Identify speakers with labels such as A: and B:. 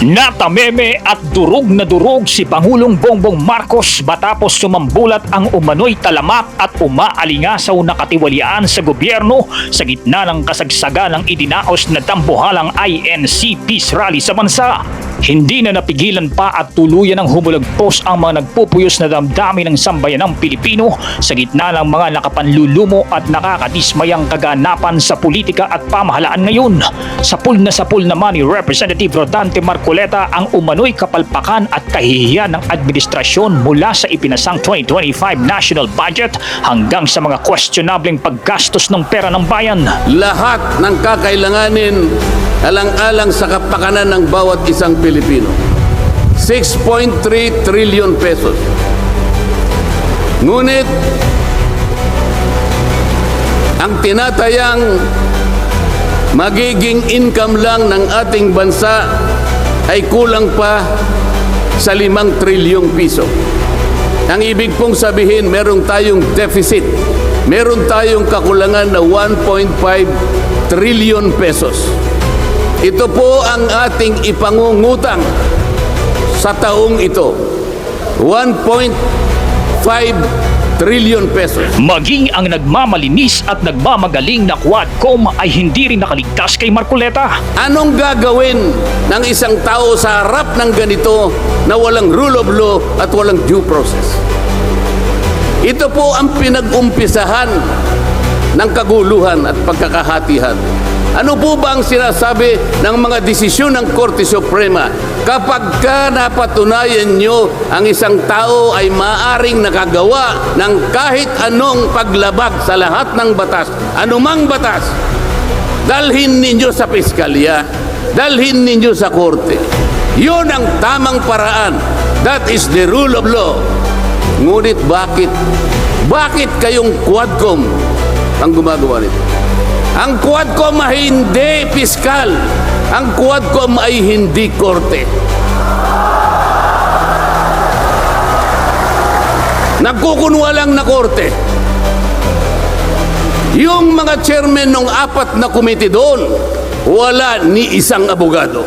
A: Natameme at durog na durog si Pangulong Bongbong Marcos matapos sumambulat ang umano'y talamak at umaalingasaw na katiwalian sa gobyerno sa gitna ng kasagsagan ng idinaos na dambuhalang INC Peace Rally sa bansa. Hindi na napigilan pa at tuluyan ng humulagpos ang mga nagpupuyos na damdamin ng sambayanang Pilipino sa gitna ng mga nakapanlulumo at nakakadismayang kaganapan sa politika at pamahalaan ngayon. Sapul na sapul naman ni Representative Rodante Marcoleta ang umano'y kapalpakan at kahihiyan ng administrasyon mula sa ipinasang 2025 national budget hanggang sa mga questionableng paggastos ng pera ng bayan.
B: lahat ng kakailanganin alang-alang sa kapakanan ng bawat isang Pilipino. 6.3 trillion pesos. Ngunit, ang tinatayang magiging income lang ng ating bansa ay kulang pa sa limang trilyong piso. Ang ibig pong sabihin, meron tayong deficit. Meron tayong kakulangan na 1.5 trillion pesos. Ito po ang ating ipangungutang sa taong ito. 1.5 trillion pesos.
A: Maging ang nagmamalinis at nagmamagaling na Quadcom ay hindi rin nakaligtas kay Marcoleta.
B: Anong gagawin ng isang tao sa harap ng ganito na walang rule of law at walang due process? Ito po ang pinag-umpisahan ng kaguluhan at pagkakahatihan. Ano po ba ang sinasabi ng mga desisyon ng Korte Suprema? Kapag ka napatunayan nyo ang isang tao ay maaring nakagawa ng kahit anong paglabag sa lahat ng batas, anumang batas, dalhin ninyo sa piskalya, dalhin ninyo sa korte. Yun ang tamang paraan. That is the rule of law. Ngunit bakit? Bakit kayong Quadcom ang gumagawa nito? Ang Quadcom ay hindi piskal. Ang Quadcom ay hindi korte. Nagkukunwa lang na korte. Yung mga chairman ng apat na komite doon, wala ni isang abogado.